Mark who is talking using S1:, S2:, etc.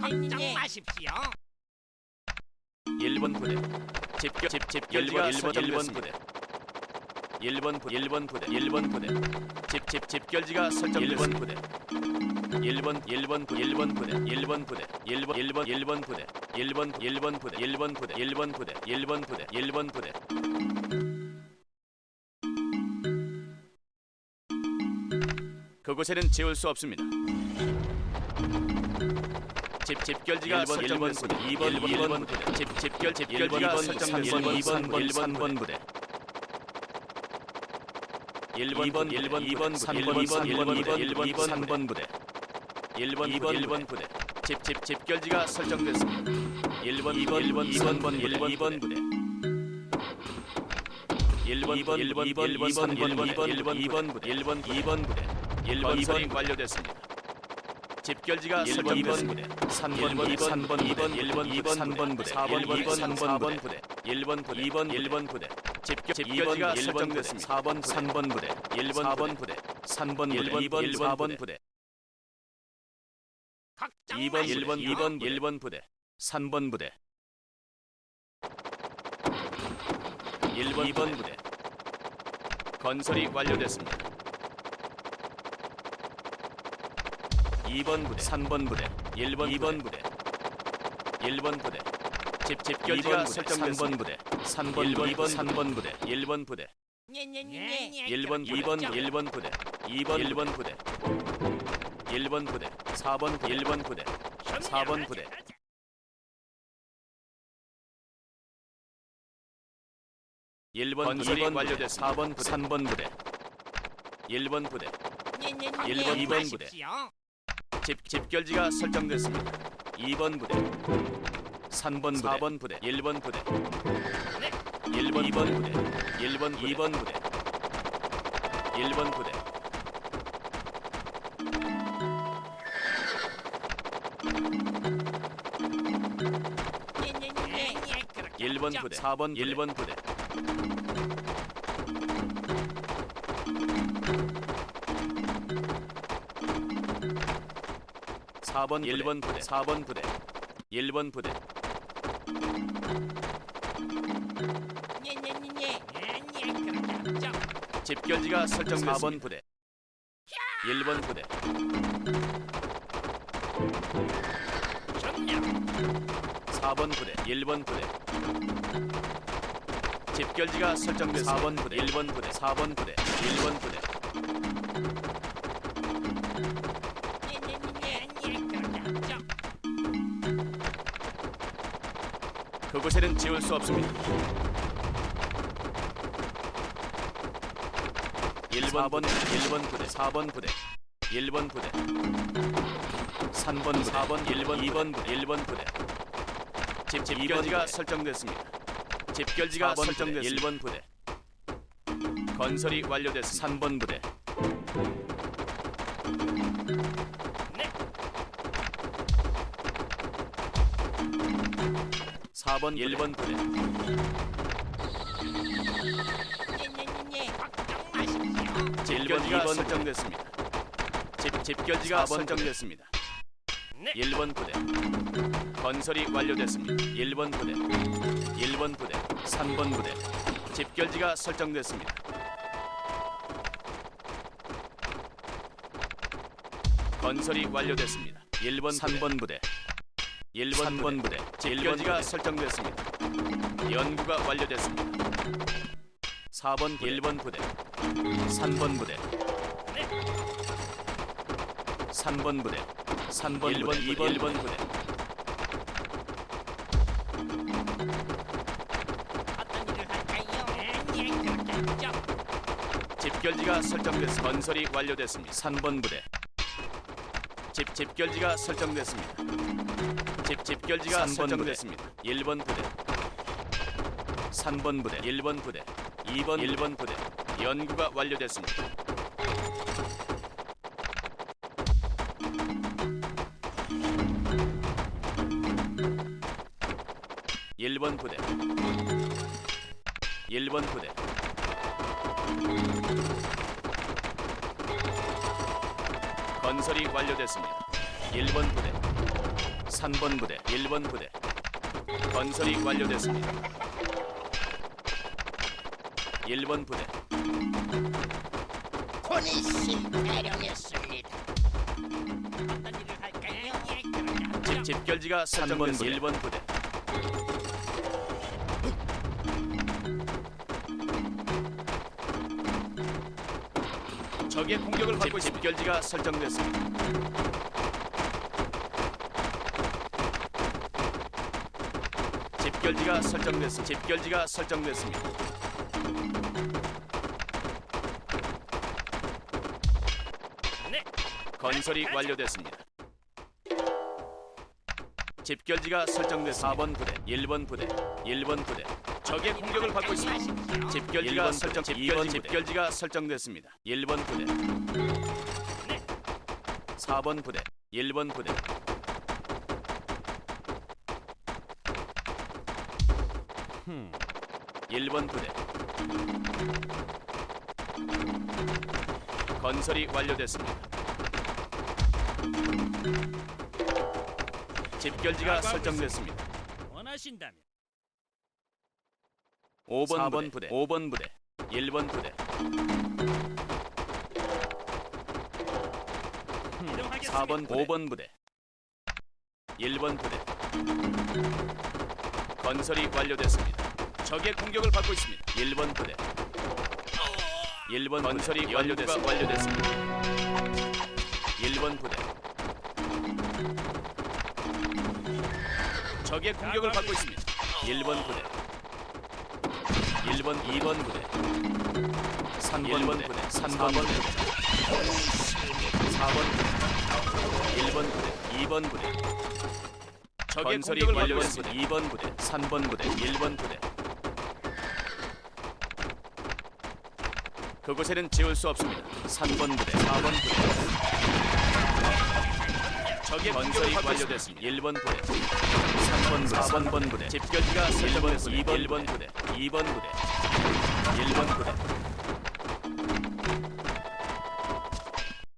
S1: 걱정 마십시오.
S2: 1번 부대. 집결 집 집결지가 1번 1번 부대. 1번 부 1번 부대 1번 부대. 집 집 집결지가 설정 1번 부대. 1번 1번 부 1번 부대 1번 부대 1번 1번 1번 부대 1번 1번 부대 1번 부대 1번 부대 1번 부대 1번 부대. 그곳에는 지울 수 없습니다. 집 집결지가 1번 1번 부대 2번 1번 부대 집 집결 집결지가 설정 1번 2번 1번 3번 부대 1번 1번 1번 2번 3번 2번 1번 2번 1번 3번 부대 1번 2번 1번 부대 집 집 집결지가 설정됐습니다. 1번 2번 1번 2번 1번 2번 부대 1번 2번 1번 2번 1번 3번 1번 1번 2번 부대 1번 2번 부대 1번 2번 완료됐습니다. 집결지가 1번 2번 부대 3번 2번 3번 2번 1번 2번 3번 부대 4번 2번 3번 부대 1번 부대 2번 1번 부대 집결 집결지가 1번 부대 4번 3번 부대 1번 4번 부대 3번 1번 2번 4번 부대
S1: 걱정
S2: 2번
S1: 마십시오.
S2: 1번 2번 1번 부대 3번 부대 1번 2번 부대 건설이 완료됐습니다. 2번 부대 3번 부대 1번 2번 부대 1번 부대 집 집 결지가 설정된 부대 3번 1번 2번 3번 부대 1번 부대
S1: 예,
S2: 1번 2번 1번 부대 2번 1번 부대 1번 부대 4번 1번 부대 4번 부대. 1번 건설이 완료됐습니다. 4번 부대 3번 부대 1번 부대 1번 2번 부대. 집 집결지가 설정됐습니다. 2번 부대 3번 부대 4번 부대. 1번 부대. 1번 2번 부대 1번 2번 부대. 1번 부대.
S1: 예,
S2: 1번 부대 4번 1번 부대 사번 1번 부대. 4번 부대. 1번 부대. 집결지가 설정됐습니다. 4번 부대. 1번 부대. 4번 부대. 1번 부대. 집결지가 설정됐습니다. 4번 부대. 1번 부대. 4번 부대. 1번 부대 그곳에는 지울 수 없습니다. 1번 4번 1번 부대 4번 부대 1번 부대 3번 4번 1번 2번 부대 1번 부대 집 집결지가 설정됐습니다. 집결지가 설정됐습니다. 1번 부대 건설이 완료됐습니다. 3번 부대 사번 1번 부대 집결지가 설정됐습니다. 집 집결지가 설정됐습니다. 1번 부대 건설이 완료됐습니다. 1번 부대 1번 부대 3번 부대 집결지가 설정됐습니다. 건설이 완료됐습니다. 1번 3번 부대 1번 3번 부대 집결지가 설정됐습니다. 연구가 완료됐습니다. 4번 1번 부대 3번 부대 3번 부대 3번 1번 2번 1번 부대 집결지가 설정됐습니다. 건설이 완료됐습니다. 3번 부대 집 집결지가 설정됐습니다. 집 집결지가 설정됐습니다. 1번 부대. 3번 부대. 1번 부대. 2번 1번 부대. 연구가 완료됐습니다. 일번 부대. 1번 부대. 건설이 완료됐습니다. 1번 부대 3번 부대 1번 부대. 건설이 완료됐습니다. 1번 부대.
S1: 코니씨 대령했습니다. 어떤 일을 할까요?
S2: 집, 집결지가 설정됐습니다 1번 부대. 적의 공격을 받고 집, 집결지가 설정됐습니다 집결지가 설정됐습니다 집결지가 설정됐습니다
S1: 네.
S2: 건설이 완료됐습니다. 집결지가 설정됐습니다. 4번 부대, 1번 부대, 1번 부대. 적의 공격을 받고 있습니다. 집결지가 설정, 집결지, 집결지가 설정됐습니다. 1번 부대,
S1: 네.
S2: 4번 부대, 1번 부대. 1번 부대. 건설이 완료됐습니다. 집결지가 설정됐습니다.
S1: 원하신다면
S2: 5번 4번 부대, 5번 부대, 1번 부대,
S1: 이동하겠습니다.
S2: 4번 부대, 5번 부대, 1번 부대. 건설이 완료됐습니다. 적의 공격을 받고 있습니다. 1번 부대, 1번 건설이 완료됐습니다. 완료됐습니다. 1번 부대. 적의 공격을 받고 있습니다. 1번 부대. 1번, 2번 부대. 3번 부대, 3번 부대. 4번 부대. 1번 부대, 2번 부대. 적의 공격을 완료했습니다. 2번 부대, 3번 부대, 1번 부대. 그곳에는 지울 수 없습니다. 3번 부대, 4번 부대. 적의 건설이 완료됐습니다. 1번 부대, 3번 부대, 4번 부대. 집결지가 설정됐습니다. 2번, 1번 부대, 2번 부대, 1번 부대.